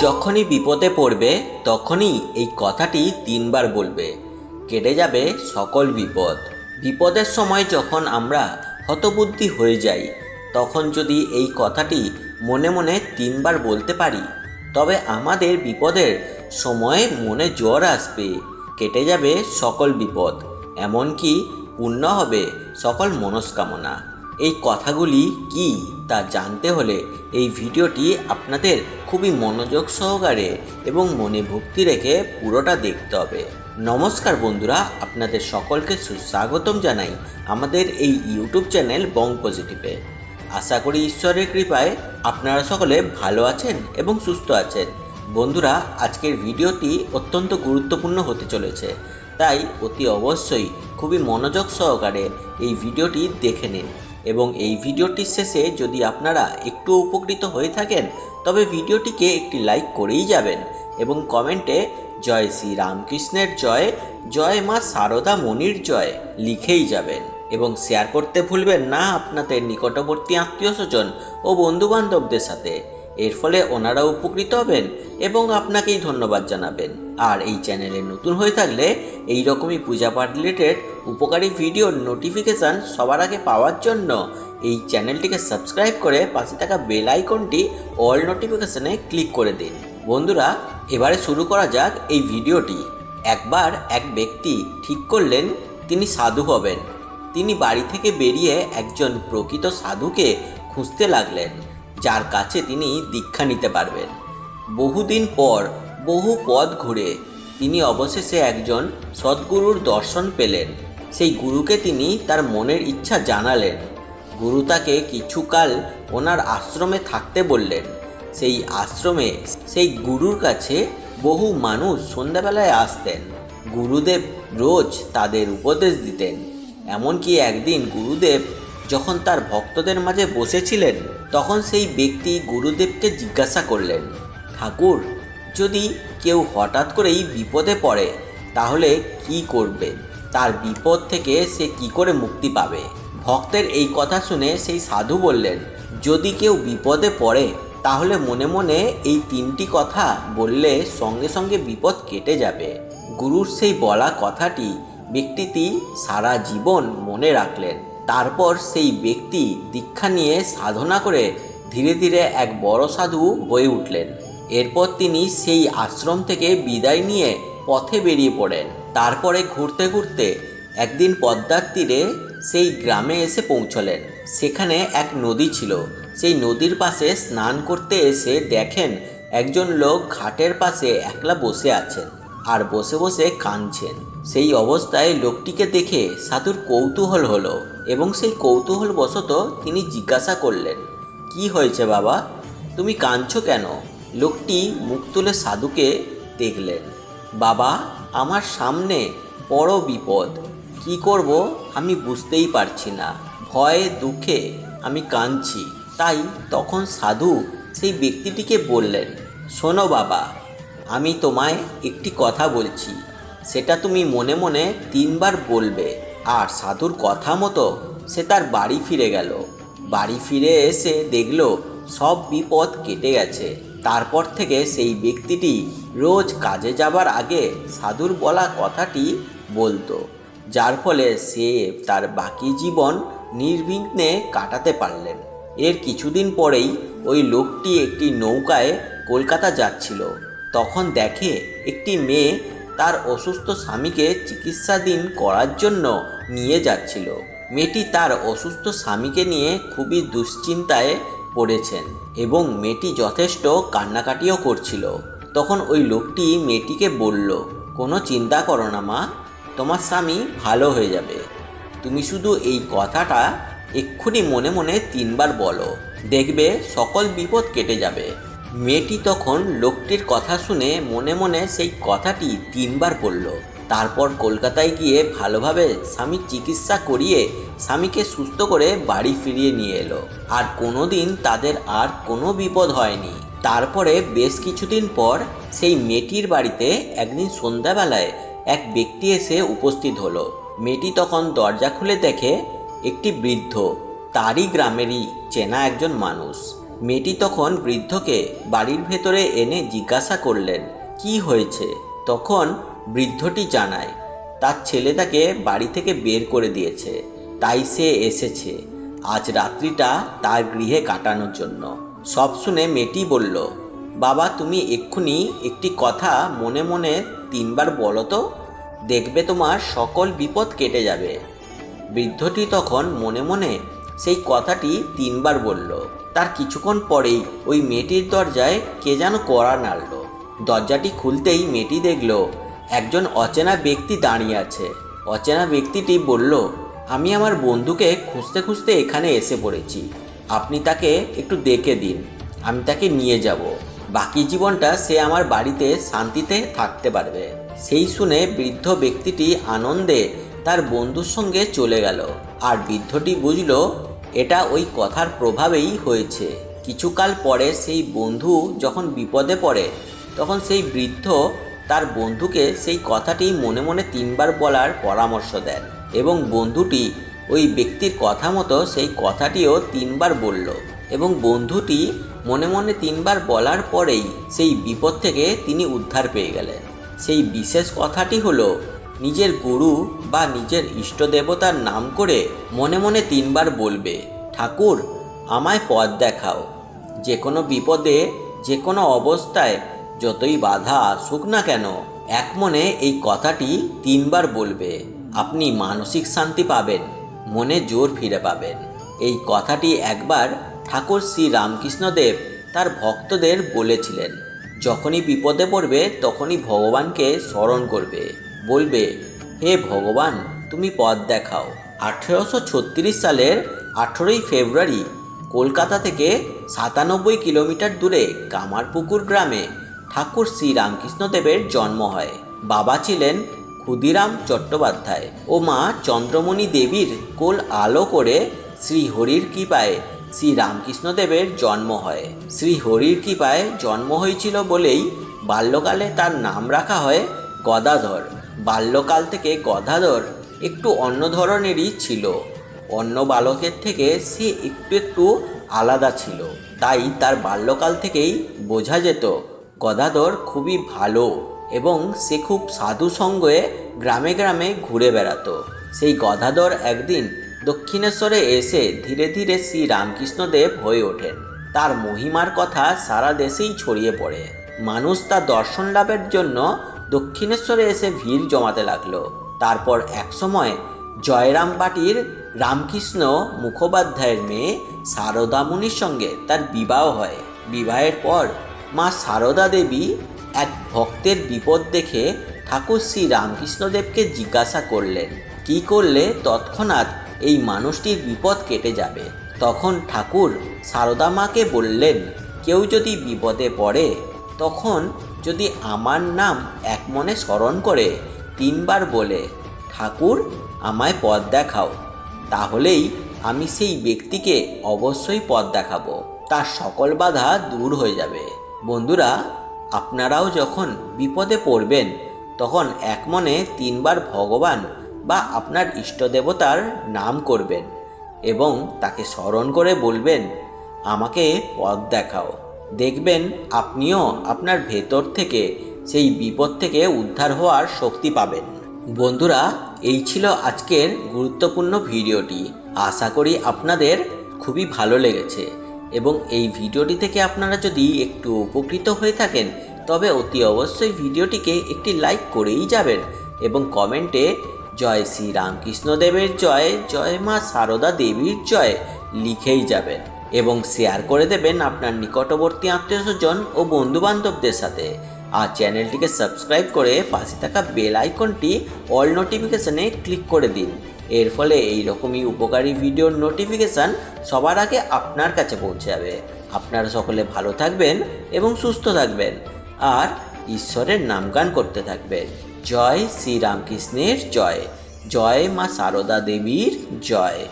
যখনই বিপদে পড়বে, তখনই এই কথাটি তিনবার বলবে। কেটে যাবে সকল বিপদ। বিপদের সময় যখন আমরা হতবুদ্ধি হয়ে যাই, তখন যদি এই কথাটি মনে মনে তিনবার বলতে পারি, তবে আমাদের বিপদের সময় মনে জ্বর আসবে। কেটে যাবে সকল বিপদ। এমনকি পূর্ণ হবে সকল মনস্কামনা। এই কথাগুলি কি? তা জানতে হলে এই ভিডিওটি আপনাদের খুবই মনোযোগ সহকারে এবং মনে ভক্তি রেখে পুরোটা দেখতে হবে। নমস্কার বন্ধুরা, আপনাদের সকলকে সুস্বাগতম জানাই আমাদের এই ইউটিউব চ্যানেল বং পজিটিভে। আশা করি ঈশ্বরের কৃপায় আপনারা সকলে ভালো আছেন এবং সুস্থ আছেন। বন্ধুরা, আজকের ভিডিওটি অত্যন্ত গুরুত্বপূর্ণ হতে চলেছে, তাই অতি অবশ্যই খুবই মনোযোগ সহকারে এই ভিডিওটি দেখে নিন। এবং এই ভিডিওটির শেষে যদি আপনারা একটু উপকৃত হয়ে থাকেন, তবে ভিডিওটিকে একটি লাইক করেই যাবেন এবং কমেন্টে জয় শ্রী রামকৃষ্ণের জয় জয় মা সারদা মনির জয় লিখেই যাবেন। এবং শেয়ার করতে ভুলবেন না আপনাদের নিকটবর্তী আত্মীয় স্বজন ও বন্ধুবান্ধবদের সাথে। এর ফলে ওনারা উপকৃত হবেন এবং আপনাকেই ধন্যবাদ জানাবেন। আর এই চ্যানেলে নতুন হয়ে থাকলে এই রকমই পূজা পাঠ রিলেটেড উপকারী ভিডিওর নোটিফিকেশান সবার আগে পাওয়ার জন্য এই চ্যানেলটিকে সাবস্ক্রাইব করে পাশে থাকা বেল আইকনটি অল নোটিফিকেশানে ক্লিক করে দিন। বন্ধুরা, এবারে শুরু করা যাক এই ভিডিওটি একবার এক ব্যক্তি ঠিক করলেন তিনি সাধু হবেন। তিনি বাড়ি থেকে বেরিয়ে একজন প্রকৃত সাধুকে খুঁজতে লাগলেন। যার কাছে তিনি দীক্ষা নিতে পারবেন। বহুদিন পর বহু পথ ঘুরে তিনি অবশেষে একজন সদ্গুরুর দর্শন পেলেন। সেই গুরুকে তিনি তার মনের ইচ্ছা জানালেন। গুরু তাকে কিছুকাল ওনার আশ্রমে থাকতে বললেন। সেই আশ্রমে সেই গুরুর কাছে বহু মানুষ সন্ধ্যাবেলায় আসতেন। গুরুদেব রোজ তাদের উপদেশ দিতেন। এমনকি একদিন গুরুদেব যখন তার ভক্তদের মাঝে বসেছিলেন, তখন সেই ব্যক্তি গুরুদেবকে জিজ্ঞাসা করলেন, ঠাকুর, যদি কেউ হঠাৎ করেই বিপদে পড়ে, তাহলে কি করবে? তার বিপদ থেকে সে কি করে মুক্তি পাবে? ভক্তের এই কথা শুনে সেই সাধু বললেন, যদি কেউ বিপদে পড়ে, তাহলে মনে মনে এই তিনটি কথা বললে সঙ্গে সঙ্গে বিপদ কেটে যাবে। গুরুর সেই বলা কথাটি ব্যক্তিটি সারা জীবন মনে রাখলেন। তারপর সেই ব্যক্তি দীক্ষা নিয়ে সাধনা করে ধীরে ধীরে এক বড় সাধু হয়ে উঠলেন। এরপর তিনি সেই আশ্রম থেকে বিদায় নিয়ে পথে বেরিয়ে পড়েন। তারপরে ঘুরতে ঘুরতে একদিন পদ্মার তীরে সেই গ্রামে এসে পৌঁছলেন। সেখানে এক নদী ছিল। সেই নদীর পাশে স্নান করতে এসে দেখেন একজন লোক ঘাটের পাশে একলা বসে আছেন। আর বসে বসে কাঁদছেন। সেই অবস্থায় লোকটিকে দেখে সাধুর কৌতূহল হলো এবং সেই কৌতূহল বশত তিনি জিজ্ঞাসা করলেন, কি হয়েছে বাবা? তুমি কাঁদছো কেন? লোকটি মুখ তুলে সাধুকে দেখলেন, বাবা, আমার সামনে বড় বিপদ। কি করব আমি বুঝতেই পারছি না। ভয়ে, দুঃখে আমি কাঁদছি। তাই তখন সাধু সেই ব্যক্তিটিকে বললেন, শোনো বাবা আমি তোমায় একটি কথা বলছি। সেটা তুমি মনে মনে তিনবার বলবে। আর সাধুর কথা মতো সে তার বাড়ি ফিরে গেল। বাড়ি ফিরে এসে দেখল সব বিপদ কেটে গেছে। তারপর থেকে সেই ব্যক্তিটি রোজ কাজে যাবার আগে সাধুর বলা কথাটি বলতো, যার ফলে সে তার বাকি জীবন নির্বিঘ্নে কাটাতে পারলেন। এর কিছুদিন পরেই ওই লোকটি একটি নৌকায় কলকাতা যাচ্ছিল। তখন দেখে একটি মেয়ে তার অসুস্থ স্বামীকে চিকিৎসাধীন করার জন্য নিয়ে যাচ্ছিল। মেয়েটি তার অসুস্থ স্বামীকে নিয়ে খুবই দুশ্চিন্তায় পড়েছেন এবং মেয়েটি যথেষ্ট কান্নাকাটিও করছিল। তখন ওই লোকটি মেয়েটিকে বলল, কোনো চিন্তা করো না মা, তোমার স্বামী ভালো হয়ে যাবে। তুমি শুধু এই কথাটা এক্ষুনি মনে মনে তিনবার বলো, দেখবে সকল বিপদ কেটে যাবে। মেয়েটি তখন লোকটির কথা শুনে মনে মনে সেই কথাটি তিনবার বলল। তারপর কলকাতায় গিয়ে ভালোভাবে স্বামীর চিকিৎসা করিয়ে স্বামীকে সুস্থ করে বাড়ি ফিরিয়ে নিয়ে এলো। আর কোনো দিন তাদের আর কোনো বিপদ হয়নি। তারপরে বেশ কিছুদিন পর সেই মেয়েটির বাড়িতে একদিন সন্ধ্যাবেলায় এক ব্যক্তি এসে উপস্থিত হলো। মেয়েটি তখন দরজা খুলে দেখে একটি বৃদ্ধ, তারই গ্রামেরই চেনা একজন মানুষ। মেয়েটি তখন বৃদ্ধকে বাড়ির ভেতরে এনে জিজ্ঞাসা করলেন, কি হয়েছে? তখন বৃদ্ধটি জানায়, তার ছেলে তাকে বাড়ি থেকে বের করে দিয়েছে, তাই সে এসেছে। আজ রাত্রিটা তার গৃহে কাটানোর জন্য। সব শুনে মেয়েটি বলল, বাবা, তুমি এক্ষুনি একটি কথা মনে মনে তিনবার বলো তো। দেখবে তোমার সকল বিপদ কেটে যাবে। বৃদ্ধটি তখন মনে মনে সেই কথাটি তিনবার বলল। তার কিছুক্ষণ পরেই ওই মেয়েটির দরজায় কে যেন কড়া নাড়ল। দরজাটি খুলতেই মেয়েটি দেখল, একজন অচেনা ব্যক্তি দাঁড়িয়ে আছে। অচেনা ব্যক্তিটি বলল, আমি আমার বন্ধুকে খুঁজতে খুঁজতে এখানে এসে পড়েছি। আপনি তাকে একটু দেখে দিন। আমি তাকে নিয়ে যাব। বাকি জীবনটা সে আমার বাড়িতে শান্তিতে থাকতে পারবে। সেই শুনে বৃদ্ধ ব্যক্তিটি আনন্দে তার বন্ধুর সঙ্গে চলে গেল। আর বৃদ্ধটি বুঝল এটা ওই কথার প্রভাবেই হয়েছে। কিছুকাল পরে সেই বন্ধু যখন বিপদে পড়ে, তখন সেই বৃদ্ধ তার বন্ধুকে সেই কথাটি মনে মনে তিনবার বলার পরামর্শ দেন এবং বন্ধুটি ওই ব্যক্তির কথা মতো সেই কথাটিও তিনবার বলল এবং বন্ধুটি মনে মনে তিনবার বলার পরেই সেই বিপদ থেকে তিনি উদ্ধার পেয়ে গেলেন। সেই বিশেষ কথাটি হলো নিজের গুরু বা নিজের ইষ্ট দেবতার নাম করে মনে মনে তিনবার বলবে, ঠাকুর, আমায় পথ দেখাও। যে কোনো বিপদে, যে কোনো অবস্থায়, যতই বাধা আসুক না কেন এক মনে এই কথাটি তিনবার বলবে। আপনি মানসিক শান্তি পাবেন, মনে জোর ফিরে পাবেন। এই কথাটি একবার ঠাকুর শ্রী রামকৃষ্ণদেব তার ভক্তদের বলেছিলেন। যখনই বিপদে পড়বে, তখনই ভগবানকে স্মরণ করবে। বলবে, হে ভগবান, তুমি পথ দেখাও। আঠেরোশো ছত্রিশ সালের আঠেরোই ফেব্রুয়ারি, কলকাতা থেকে সাতানব্বই কিলোমিটার দূরে কামারপুকুর গ্রামে ঠাকুর শ্রী রামকৃষ্ণদেবের জন্ম হয়। বাবা ছিলেন ক্ষুদিরাম চট্টোপাধ্যায় ও মা চন্দ্রমণি দেবীর কোল আলো করে শ্রী হরির কৃপায় শ্রী রামকৃষ্ণদেবের জন্ম হয়। শ্রী হরির কৃপায় জন্ম হয়েছিল বলেই বাল্যকালে তার নাম রাখা হয় গদাধর। বাল্যকাল থেকে গদাধর একটু অন্য ধরনেরই ছিল। অন্য বালকের থেকে সে একটু একটু আলাদা ছিল। তাই তার বাল্যকাল থেকেই বোঝা যেত, গদাধর খুবই ভালো এবং সে খুব সাধু সঙ্গে গ্রামে গ্রামে ঘুরে বেড়াতো। সেই গদাধর একদিন দক্ষিণেশ্বরে এসে ধীরে ধীরে শ্রী রামকৃষ্ণদেব হয়ে ওঠেন। তার মহিমার কথা সারা দেশেই ছড়িয়ে পড়ে। মানুষ তার দর্শন লাভের জন্য দক্ষিণেশ্বরে এসে ভিড় জমাতে লাগল। তারপর একসময় জয়রাম বাটির রামকৃষ্ণ মুখোপাধ্যায়ের মেয়ে সারদামণির সঙ্গে তার বিবাহ হয়। বিবাহের পর মা সারদা দেবী এক ভক্তের বিপদ দেখে ঠাকুর শ্রী রামকৃষ্ণদেবকে জিজ্ঞাসা করলেন, কি করলে তৎক্ষণাৎ এই মানুষটির বিপদ কেটে যাবে? তখন ঠাকুর সারদা মাকে বললেন, কেউ যদি বিপদে পড়ে, তখন যদি আমার নাম এক মনে স্মরণ করে তিনবার বলে, ঠাকুর, আমায় পথ দেখাও। তাহলেই আমি সেই ব্যক্তিকে অবশ্যই পথ দেখাবো। তার সকল বাধা দূর হয়ে যাবে। বন্ধুরা, আপনারাও যখন বিপদে পড়বেন, তখন এক মনে তিনবার ভগবান বা আপনার ইষ্ট দেবতার নাম করবেন এবং তাকে স্মরণ করে বলবেন, আমাকে পথ দেখাও। দেখবেন আপনিও আপনার ভেতর থেকে সেই বিপদ থেকে উদ্ধার হওয়ার শক্তি পাবেন। বন্ধুরা, এই ছিল আজকের গুরুত্বপূর্ণ ভিডিওটি। আশা করি আপনাদের খুবই ভালো লেগেছে এবং এই ভিডিওটি থেকে আপনারা যদি একটু উপকৃত হয়ে থাকেন, তবে অতি অবশ্যই ভিডিওটিকে একটি লাইক করেই যাবেন এবং কমেন্টে জয় শ্রী রামকৃষ্ণদেবের জয় জয় মা সারদা দেবীর জয় লিখেই যাবেন। এবং শেয়ার করে দেবেন আপনার নিকটবর্তী আত্মীয় স্বজন ও বন্ধুবান্ধবদের সাথে। আর চ্যানেলটিকে সাবস্ক্রাইব করে পাশে থাকা বেল আইকনটি অল নোটিফিকেশানে ক্লিক করে দিন। এর ফলে এই রকমই উপকারী ভিডিওর নোটিফিকেশান সবার আগে আপনার কাছে পৌঁছে যাবে। আপনারা সকলে ভালো থাকবেন এবং সুস্থ থাকবেন। আর ঈশ্বরের নামগান করতে থাকবেন। জয় শ্রীরামকৃষ্ণের জয়। জয় মা সারদা দেবীর জয়।